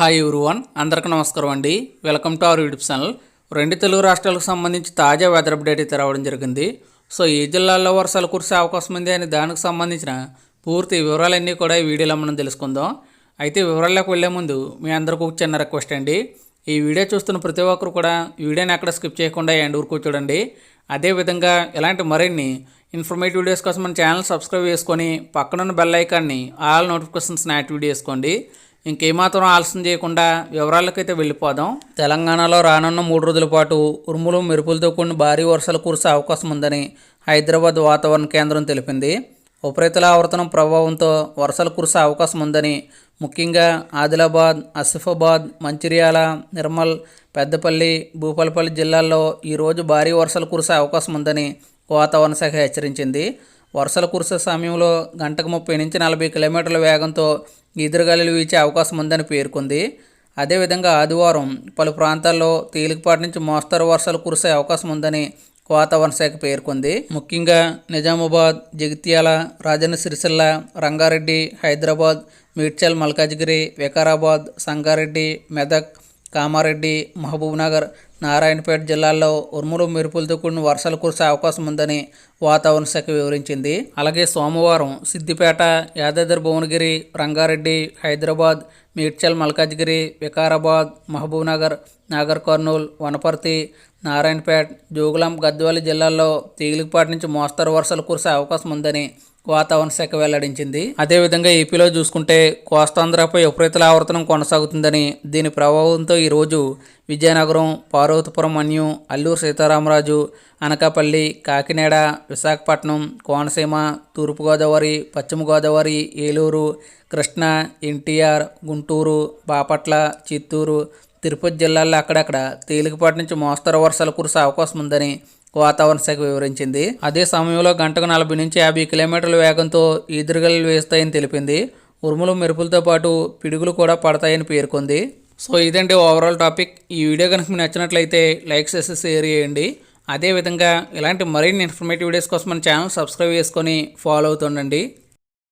Hi one అందరికీ నమస్కారం అండి. Welcome to our YouTube channel రెండు తెలుగు రాష్ట్రాలకు సంబంధించి తాజా వెదర్ అప్డేట్ అయితే రావడం జరిగింది. సో ఏ జిల్లాల్లో వర్షాలు కురిసే అవకాశం ఉంది అని దానికి సంబంధించిన పూర్తి వివరాలన్నీ కూడా ఈ వీడియోలో మనం తెలుసుకుందాం. అయితే వివరాల్లోకి వెళ్ళే ముందు మీ అందరికీ ఒక చిన్న రిక్వెస్ట్ అండి. ఈ వీడియో చూస్తున్న ప్రతి ఒక్కరు కూడా వీడియోని ఎక్కడ స్కిప్ చేయకుండా ఎండ్ ఊరుకు చూడండి. అదేవిధంగా ఇలాంటి మరిన్ని ఇన్ఫర్మేటివ్ వీడియోస్ కోసం మన ఛానల్ సబ్స్క్రైబ్ చేసుకొని పక్కనున్న బెల్ ఐకాన్ని ఆల్ నోటిఫికేషన్స్ యాక్టివేట్ చేసుకోండి. ఇంకేమాత్రం ఆలస్యం చేయకుండా వివరాలకైతే వెళ్ళిపోదాం. తెలంగాణలో రానున్న మూడు రోజుల పాటు ఉరుములు మెరుపులతో కూడిన భారీ వర్షాలు కురిసే అవకాశం ఉందని హైదరాబాద్ వాతావరణ కేంద్రం తెలిపింది. ఉపరితల ఆవర్తనం ప్రభావంతో వర్షాలు కురిసే అవకాశం ఉందని ముఖ్యంగా ఆదిలాబాద్ ఆసిఫాబాద్ మంచిర్యాల నిర్మల్ పెద్దపల్లి భూపాలపల్లి జిల్లాల్లో ఈరోజు భారీ వర్షాలు కురిసే అవకాశం ఉందని వాతావరణ శాఖ హెచ్చరించింది. వర్షాలు కురిసే సమయంలో గంటకు ముప్పై నుంచి నలభై కిలోమీటర్ల వేగంతో ఎదురుగాలులు వీచే అవకాశం ఉందని పేర్కొంది. అదేవిధంగా ఆదివారం పలు ప్రాంతాల్లో తేలికపాటి నుంచి మోస్తరు వర్షాలు కురిసే అవకాశం ఉందని వాతావరణ శాఖ పేర్కొంది. ముఖ్యంగా నిజామాబాద్ జగిత్యాల రాజన్న సిరిసిల్ల రంగారెడ్డి హైదరాబాద్ మేడ్చల్ మల్కాజ్గిరి వికారాబాద్ సంగారెడ్డి మెదక్ కామారెడ్డి మహబూబ్నగర్ నారాయణపేట జిల్లాల్లో ఉరుములు మెరుపులతో కూడిన వర్షాలు కురిసే అవకాశం ఉందని వాతావరణ శాఖ వివరించింది. అలాగే సోమవారం సిద్దిపేట యాదాద్రి భువనగిరి రంగారెడ్డి హైదరాబాద్ మేడ్చల్ మల్కాజ్గిరి వికారాబాద్ మహబూబ్నగర్ నాగర్ కర్నూలు వనపర్తి నారాయణపేట జోగులాం గద్వాల జిల్లాల్లో తేలికపాటి నుంచి మోస్తరు వర్షాలు కురిసే అవకాశం ఉందని వాతావరణ శాఖ వెల్లడించింది. అదేవిధంగా ఏపీలో చూసుకుంటే కోస్తాంధ్రపై ఉపరితల ఆవర్తనం కొనసాగుతుందని దీని ప్రభావంతో ఈరోజు విజయనగరం పార్వతీపురం మన్యం అల్లూరు సీతారామరాజు అనకాపల్లి కాకినాడ విశాఖపట్నం కోనసీమ తూర్పుగోదావరి పశ్చిమ గోదావరి ఏలూరు కృష్ణా ఎన్టీఆర్ గుంటూరు బాపట్ల చిత్తూరు తిరుపతి జిల్లాల్లో అక్కడక్కడ తేలికపాటి నుంచి మోస్తరు వర్షాలు కురిసే అవకాశం ఉందని వాతావరణ శాఖ వివరించింది. అదే సమయంలో గంటకు నలభై నుంచి యాభై కిలోమీటర్ల వేగంతో ఈదురుగలు వేస్తాయని తెలిపింది. ఉరుములు మెరుపులతో పాటు పిడుగులు కూడా పడతాయని పేర్కొంది. సో ఇదండి ఓవరాల్ టాపిక్ ఈ వీడియో కనుక మీకు నచ్చినట్లయితే లైక్ చేసి షేర్ చేయండి. అదేవిధంగా ఇలాంటి మరిన్ని ఇన్ఫర్మేటివ్ వీడియోస్ కోసం మన ఛానల్ సబ్స్క్రైబ్ చేసుకొని ఫాలో అవుతుండండి.